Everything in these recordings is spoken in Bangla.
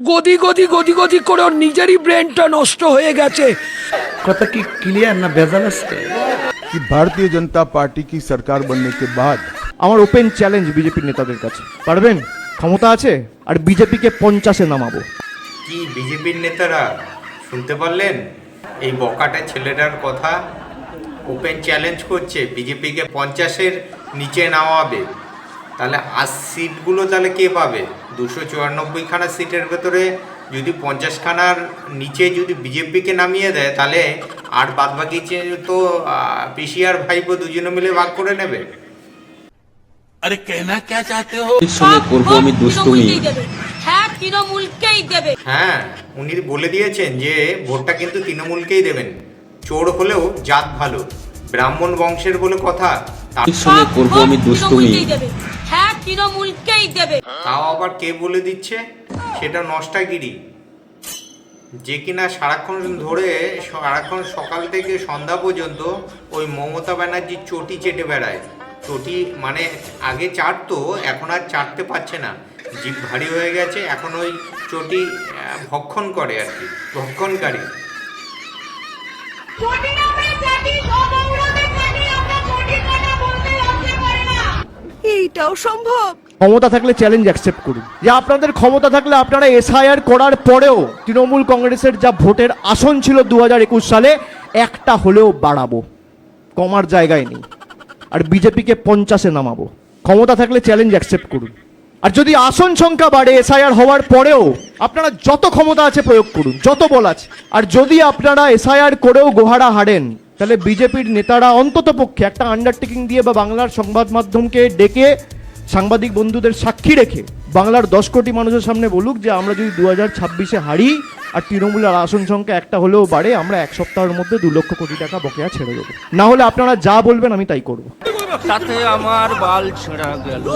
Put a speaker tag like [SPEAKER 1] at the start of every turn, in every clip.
[SPEAKER 1] গদি গদি গদি গদি করে ওর নিজেরই ব্রেনটা নষ্ট হয়ে গেছে
[SPEAKER 2] কথা কি ক্লিয়ার না ভেজাল আছে
[SPEAKER 3] कि भारतीय जनता पार्टी की सरकार बनने के बाद
[SPEAKER 4] আমার ওপেন চ্যালেঞ্জ বিজেপির নেতাদের কাছে পারবেন ক্ষমতা আছে আর বিজেপিকে পঞ্চাশে নামাবো
[SPEAKER 5] কি বিজেপির নেতারা শুনতে পারলেন এই বকাটা ছেলেটার কথা ওপেন চ্যালেঞ্জ করছে বিজেপিকে পঞ্চাশের নিচে নামাবে তাহলে আশ সিটগুলো তাহলে কে পাবে দুশো চুরানব্বইখানা সিটের ভেতরে যদি পঞ্চাশখানার নিচে যদি বিজেপিকে নামিয়ে দেয় তাহলে আর বাদ বাকি তো পিসিআর ভাই দুজনে মিলে ভাগ করে নেবে।
[SPEAKER 6] আরে কেনা কে
[SPEAKER 7] চাইতে করব আমি দুষ্টুমি। হ্যাঁ
[SPEAKER 5] উনি বলে দিয়েছেন যে ভোটটা কিন্তু তৃণমূলকেই দেবেন। চোর হলেও জাত ভালো। ব্রাহ্মণ বংশের বলে কথা।
[SPEAKER 7] তার সঙ্গে করব আমি দুষ্টুমি। তৃণমূলকেই দেবে।
[SPEAKER 5] তাও আবার কে বলে দিচ্ছে? সেটা নষ্টাগিরি। যে কিনা সারাক্ষণ ধরে সারাক্ষণ সকাল থেকে সন্ধ্যা পর্যন্ত ওই মমতা ব্যানার্জির চটি চেটে বেড়ায়। চটি মানে আগে চাটতো এখন আর চাটতে পারছে না। জিভ ভারী হয়ে গেছে এখন ওই চটি ভক্ষণ করে আর কি ভক্ষণকারী।
[SPEAKER 8] এইটাও সম্ভব।
[SPEAKER 4] ক্ষমতা থাকলে চ্যালেঞ্জ অ্যাকসেপ্ট করুন। যে আপনাদের ক্ষমতা থাকলে আপনারা এসআইআর করার পরেও তৃণমূল কংগ্রেসের যা ভোটের আসন ছিল দু একুশ সালে, একটা হলেও বাড়াবো। কমার জায়গায় নেই। আর বিজেপিকে পঞ্চাশে নামাবো। ক্ষমতা থাকলে চ্যালেঞ্জ অ্যাকসেপ্ট করুন। আর যদি আসন সংখ্যা বাড়ে এসআইআর হওয়ার পরেও, আপনারা যত ক্ষমতা আছে প্রয়োগ করুন, যত বল আছে। আর যদি আপনারা এসআইআর করেও গোহারা হারেন তাহলে বিজেপির নেতারা অন্তত পক্ষে একটা আন্ডারটেকিং দিয়ে বা বাংলার সংবাদ মাধ্যমকে ডেকে, সাংবাদিক বন্ধুদের সাক্ষী রেখে বাংলার দশ কোটি মানুষের সামনে বলুক যে আমরা যদি দু হাজার ছাব্বিশে হারি আর তৃণমূলের আসন সংখ্যা একটা হলেও বাড়ে, আমরা এক সপ্তাহের মধ্যে দু লক্ষ কোটি টাকা বকেয়া ছেড়ে দেবো। না হলে আপনারা যা বলবেন আমি তাই করব।
[SPEAKER 6] তাতে আমার বাল ছেঁড়া গেল।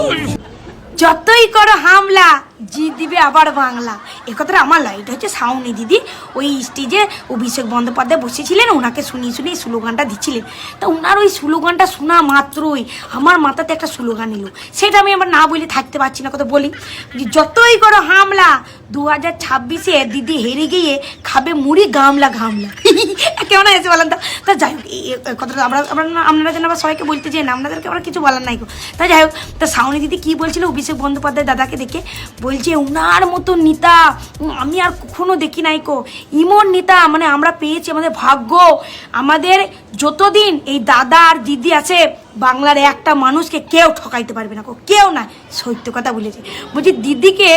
[SPEAKER 8] যতই করো হামলা জি দিবে আবার বাংলা। এ কথাটা আমার লাইট হচ্ছে সাউনি দিদি। ওই স্টেজে অভিষেক বন্দ্যোপাধ্যায় বসেছিলেন, ওনাকে শুনিয়ে শুনিয়ে স্লোগানটা দিচ্ছিলেন। তা ওনার ওই স্লোগানটা শোনা মাত্রই আমার মাথাতে একটা স্লোগান এলো। সেটা আমি আবার না বলে থাকতে পারছি না, কথা বলি। যে যতই করো হামলা, দু হাজার ছাব্বিশে দিদি হেরে গিয়ে খাবে মুড়ি গামলা। গামলা না এসে বলেন, তো যাই হোক কথাটা আমরা আমরা আপনারা যেন আবার সবাইকে বলতে চাই না, আপনাদেরকে আমরা কিছু বলার নাই তা যাই হোক, তা সাউনি দিদি কী বলছিল? অভিষেক বন্দ্যোপাধ্যায় দাদাকে দেখে বলছে, উনার মতো নেতা আমি আর কখনো দেখি নাই কো। ইমন নেতা মানে আমরা পেয়েছি আমাদের ভাগ্য। আমাদের যতদিন এই দাদা আর দিদি আছে বাংলার একটা মানুষকে কেউ ঠকাইতে পারবে না কেউ না। সত্য কথা বলেছে। বলছি, দিদিকে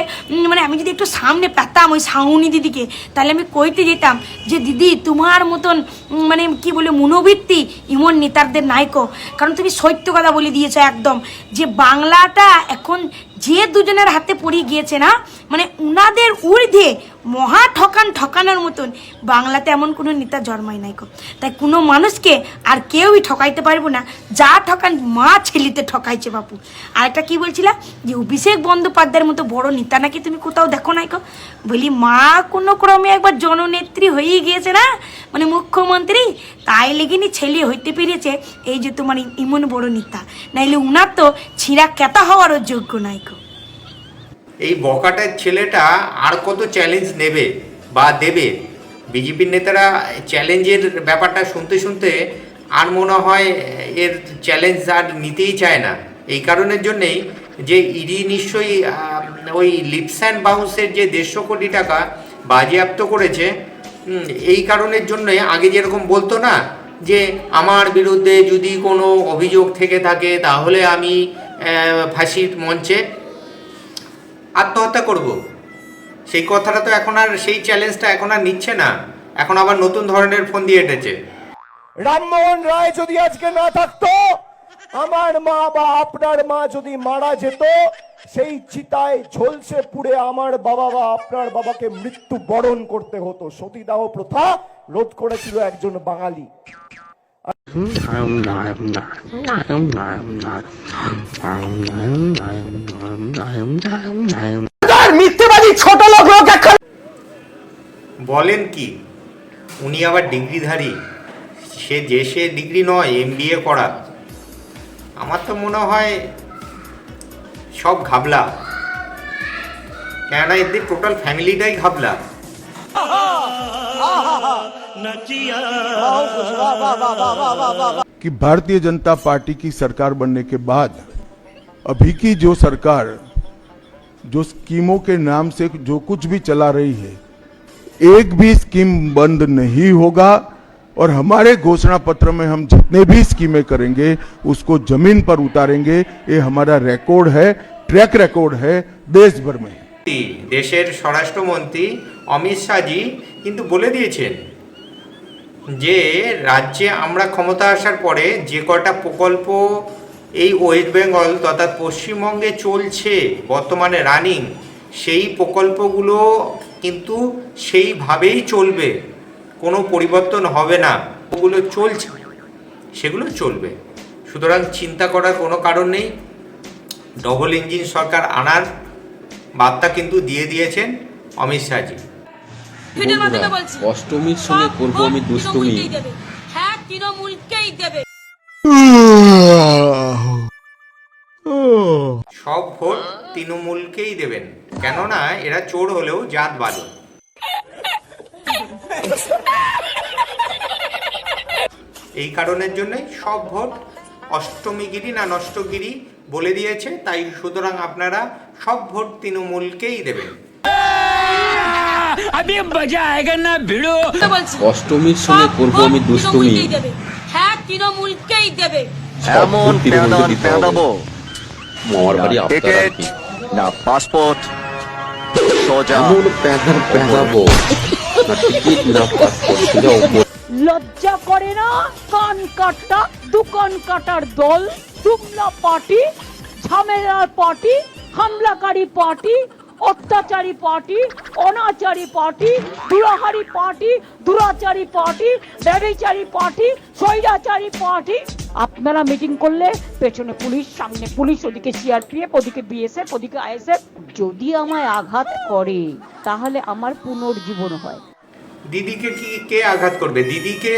[SPEAKER 8] মানে আমি যদি একটু সামনে পেতাম ওই সাউনি দিদিকে, তাহলে আমি কইতে যেতাম যে, দিদি, তোমার মতন মানে কি বলে, মনোবৃত্তি ইমন নেতারদের নাইকো কারণ তুমি সত্য কথা বলে দিয়েছ একদম, যে বাংলাটা এখন যে দুজনের হাতে পড়ে গিয়েছে না মানে উনাদের ঊর্ধ্বে মহা ঠকান ঠকানোর মতন। বাংলাতে এমন কোনো নেতা জন্মায় নাই। তাই কোনো মানুষকে আর কেউই ঠকাইতে পারব না। যা ঠকান মা ছেলিতে ঠকাইছে বাপু। আর একটা কী বলছিলাম যে অভিষেক বন্দ্যোপাধ্যায়ের মতো বড় নেতা নাকি তুমি কোথাও দেখো নাই বলি, মা কোনো ক্রমে একবার জননেত্রী হয়েই গিয়েছে না? মানে মুখ্যমন্ত্রী? তাই লেগেনি ছেলে হইতে পেরেছে এই যে তোমার ইমন বড় নেতা। নাইলে উনার তো ছিঁড়া কেতা হওয়ারও যোগ্য নাই গো।
[SPEAKER 5] এই বকাটার ছেলেটা আর কত চ্যালেঞ্জ নেবে বা দেবে? বিজেপির নেতারা চ্যালেঞ্জের ব্যাপারটা শুনতে শুনতে আর মনে হয় এর চ্যালেঞ্জ আর নিতেই চায় না। এই কারণের জন্যেই যে ইডি নিশ্চয়ই ওই লিপস অ্যান্ড বাউন্সের যে দেড়শো কোটি টাকা বাজেয়াপ্ত করেছে এই কারণের জন্যে আগে যেরকম বলতো না যে আমার বিরুদ্ধে যদি কোনো অভিযোগ থেকে থাকে তাহলে আমি ফাঁসির মঞ্চে আত্মহত্যা করব। সেই কথাটা তো এখন আর, সেই চ্যালেঞ্জটা এখন আর নিচ্ছে না। এখন আবার নতুন ধরনের ফোন দিয়ে এটেছে।
[SPEAKER 4] রামমোহন রায় যদি আজকে না থাকতো, আমার মা বা আপনার মা যদি মারা যেত, সেই চিতায় ঝলসে পুড়ে আমার বাবা বা আপনার বাবাকে মৃত্যু বরণ করতে হতো। সতীদাহ প্রথা রোধ করেছিল একজন বাঙালি।
[SPEAKER 5] বলেন কি? উনি আবার ডিগ্রিধারী। সে যে সে ডিগ্রি নয় এম করা। আমার তো মনে হয় সব ঘাবলা। কেননা এদের টোটাল ফ্যামিলিটাই ঘাবলা।
[SPEAKER 3] कि भारतीय जनता पार्टी की सरकार बनने के बाद अभी की जो सरकार जो स्कीमों के नाम से जो कुछ भी चला रही है एक भी स्कीम बंद नहीं होगा और हमारे घोषणा पत्र में हम जितने भी स्कीमें करेंगे उसको जमीन पर उतारेंगे ये हमारा रिकॉर्ड है ट्रैक रिकॉर्ड है देश भर में
[SPEAKER 5] দেশের স্বরাষ্ট্রমন্ত্রী অমিত শাহজি কিন্তু বলে দিয়েছেন যে রাজ্যে আমরা ক্ষমতা আসার পরে যে কটা প্রকল্প এই ওয়েস্ট বেঙ্গল তথা পশ্চিমবঙ্গে চলছে, বর্তমানে রানিং সেই প্রকল্পগুলো কিন্তু সেইভাবেই চলবে। কোনো পরিবর্তন হবে না। ওগুলো চলছে। সেগুলো চলবে। সুতরাং চিন্তা করার কোনো কারণ নেই। ডবল ইঞ্জিন সরকার আনার বার্তা কিন্তু দিয়ে দিয়েছেন অমিত শাহজি।
[SPEAKER 7] বলছি।
[SPEAKER 9] অষ্টমীর সঙ্গে
[SPEAKER 7] সব
[SPEAKER 9] করব আমি
[SPEAKER 7] ভোট তৃণমূলকেই হ্যাঁ তৃণমূলকেই দেবে।
[SPEAKER 5] সব ভোট তৃণমূলকেই দেবেন। কেননা এরা চোর হলেও জাত ভালো এই কারণের জন্যই সব ভোট অষ্টমীগিরি না নষ্টগিরি বলে দিয়েছে তাই সুতরাং আপনারা সব ভোট তৃণমূলকেই দেবেন।
[SPEAKER 1] না ভিড়ো
[SPEAKER 9] অষ্টমীর সঙ্গে করব আমি দুষ্টুমি।
[SPEAKER 7] হ্যাঁ তৃণমূলকেই দেবে।
[SPEAKER 9] সব ভোট তৃণমূলকে মামার বাড়ি আপনার
[SPEAKER 10] না পাসপোর্ট। সোজা।
[SPEAKER 9] এমন প্যাঁদার প্যাঁদাবো না টিকিট না পাসপোর্ট সোজা
[SPEAKER 11] লজ্জা করে না? কান কাটা দোকান কাটার দল জুমলা পার্টি ঝামেলার পার্টি হামলাকারী পার্টি অত্যাচারী পার্টি, অনাচারী পার্টি, দুরাহারি পার্টি, দুরাচারী পার্টি ব্যবিচারী পার্টি, স্বৈরাচারী পার্টি। আপনারা মিটিং করলে পেছনে পুলিশ, সামনে পুলিশ, ওদিকে সিআরপিএফ, ওদিকে বিএসএফ, ওদিকে আইএসএফ। যদি আমায় আঘাত করে, তাহলে আমার পুনর্জীবন হয়।
[SPEAKER 5] দিদিকে কি, কে আঘাত করবে? দিদিকে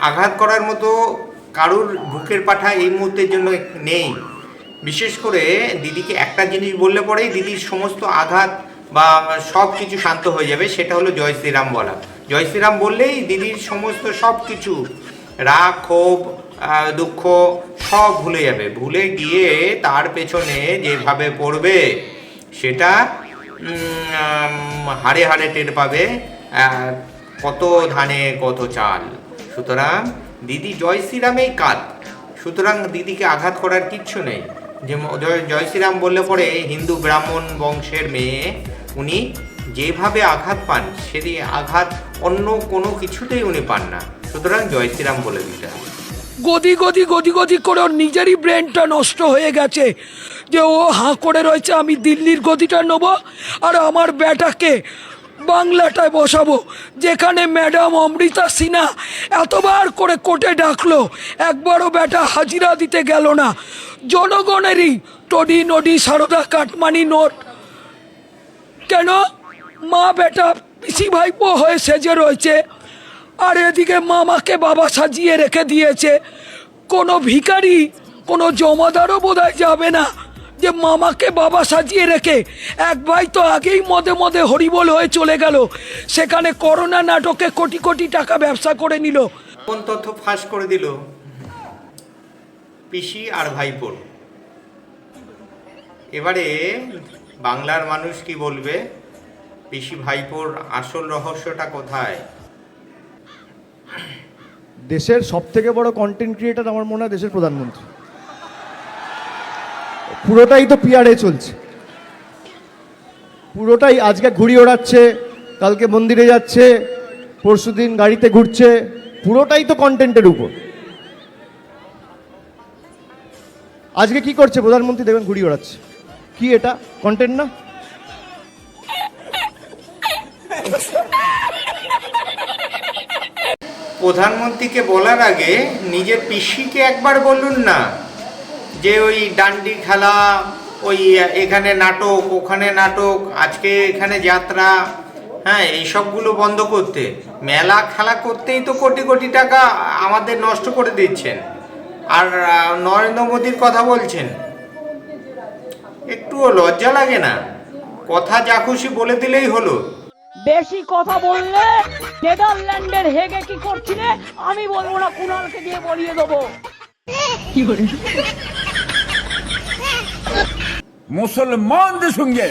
[SPEAKER 5] আঘাত করার মতো কারুর বুকের পাঠা এই মুহূর্তের জন্য নেই। বিশেষ করে দিদিকে একটা জিনিস বললে পরেই দিদির সমস্ত আঘাত বা সব কিছু শান্ত হয়ে যাবে, সেটা হলো জয় শ্রীরাম বলা। জয় শ্রীরাম বললেই দিদির সমস্ত সব কিছু, রাগ, ক্ষোভ দুঃখ, সব ভুলে যাবে। ভুলে গিয়ে তার পেছনে যেভাবে পড়বে, সেটা হাড়ে হাড়ে টের পাবে কত ধানে কত চাল। সুতরাং দিদি জয় শ্রীরামেই কাত। সুতরাং দিদিকে আঘাত করার কিচ্ছু নেই। যে জয় শ্রীরাম বললে পরে হিন্দু ব্রাহ্মণ বংশের মেয়ে, উনি যেভাবে আঘাত পান সেটি আঘাত অন্য কোনো কিছুতেই উনি পান না। সুতরাং জয় শ্রীরাম বলে দিতে হবে।
[SPEAKER 1] গদি গদি গদি গদি করে ওর নিজেরই ব্রেনটা নষ্ট হয়ে গেছে। যে ও হাঁ করে রয়েছে, আমি দিল্লির গদিটা নেব, আর আমার ব্যাটাকে বাংলাটায় বসাবো, যেখানে ম্যাডাম অমৃতা সিনহা এতবার করে কোর্টে ডাকলো, একবারও ব্যাটা হাজিরা দিতে গেল না। জনগণেরই টডি নডি সারদা কাটমানি নোট। কেন? মা বেটা পিসি ভাইপো হয়ে সেজে রয়েছে, আর এদিকে মামাকে বাবা সাজিয়ে রেখে দিয়েছে। কোনো ভিখারি, কোনো জমাদারও বোধহয় যাবে না। যে মামাকে বাবা সাজিয়ে রেখে এক ভাই তো আগেই মদে মদে হরিবল হয়ে চলে গেল। সেখানে করোনা নাটকে কোটি কোটি টাকা ব্যবসা করে নিল।
[SPEAKER 5] কোন তথ্য ফাঁস করে দিল পিসি আর ভাইপোর এবারে বাংলার মানুষ কি বলবে? পিসি ভাইপোর আসল রহস্যটা কোথায়?
[SPEAKER 4] দেশের সব থেকে বড় কন্টেন্ট ক্রিয়েটার আমার মনে হয় দেশের প্রধানমন্ত্রী। পুরোটাই তো পিয়ারে চলছে। পুরোটাই আজকে ঘুড়ি ওড়াচ্ছে, কালকে মন্দিরে যাচ্ছে পরশুদিন গাড়িতে ঘুরছে, পুরোটাই তো কন্টেন্টের উপর। আজকে কি করছে প্রধানমন্ত্রী? দেখবেন ঘুড়ি ওড়াচ্ছে। কি এটা? কন্টেন্ট না?
[SPEAKER 5] প্রধানমন্ত্রীকে বলার আগে নিজের পিসিকে একবার বলুন না। যে ওই ডান্ডি খেলা ওই এখানে নাটক ওখানে নাটক আজকে এখানে যাত্রা হ্যাঁ এইসবগুলো বন্ধ করতে। মেলা খেলা করতেই তো কোটি কোটি টাকা আমাদের নষ্ট করে দিচ্ছেন। আর নরেন্দ্র মোদীর কথা বলছেন। একটুও লজ্জা লাগে না। কথা যা খুশি বলে দিলেই হলো।
[SPEAKER 11] বেশি কথা বললে নেদারল্যান্ডের হেগে কি করছিলে? আমি বলব না কুণালকে দিয়ে বলিয়ে দেবো।
[SPEAKER 6] মুসলমানদের সঙ্গে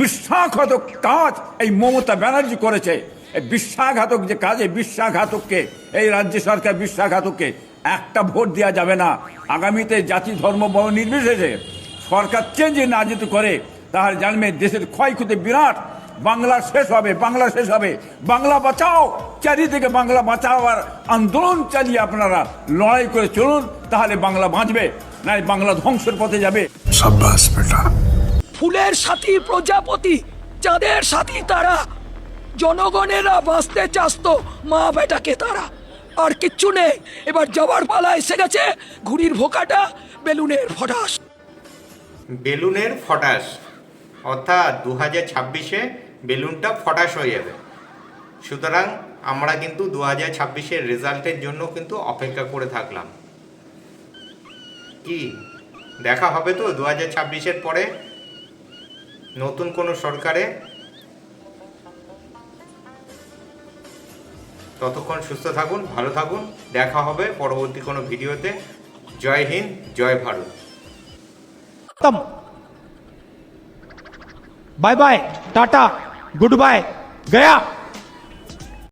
[SPEAKER 6] বিশ্বাসঘাতক কাজ এই মমতা ব্যানার্জি করেছে। এই বিশ্বাসঘাতক যে কাজ বিশ্বাসঘাতককে, এই রাজ্য সরকার বিশ্বাসঘাতককে একটা ভোট দেওয়া যাবে না। আগামীতে জাতি, ধর্ম, বর্ণ নির্বিশেষে সরকার চেঞ্জ না যেতে করে, তাহলে জানবে দেশের ক্ষয়ক্ষতি বিরাট। বাংলা শেষ হবে, বাংলা শেষ হবে। বাংলা বাঁচাও, চারিদিকে বাংলা বাঁচাওয়ার আন্দোলন চালিয়ে আপনারা লড়াই করে চলুন, তাহলে বাংলা বাঁচবে নাই বাংলা ধ্বংসের পথে যাবে।
[SPEAKER 1] ফুলের সাথী প্রজাপতি চাঁদের সাথী তারা জনগণেরা বাঁচতে চাস্ত মা বেটাকে তারা। আর কিচ্ছু নেই এবার যাবার পালা এসে গেছে ঘুড়ির ভোকাটা বেলুনের ফটাস।
[SPEAKER 5] বেলুনের ফটাস অর্থাৎ দু হাজার ছাব্বিশে বেলুনটা ফটাস হয়ে যাবে। সুতরাং আমরা কিন্তু দু হাজার ছাব্বিশের রেজাল্টের জন্য কিন্তু অপেক্ষা করে থাকলাম। কি? দেখা হবে তো দু হাজার ছাব্বিশের পরে নতুন কোনো সরকারে ততক্ষণ সুস্থ থাকুন ভালো থাকুন দেখা হবে পরবর্তী কোনো ভিডিওতে জয় হিন্দ জয় ভারত
[SPEAKER 4] खत्म bye bye tata good bye गया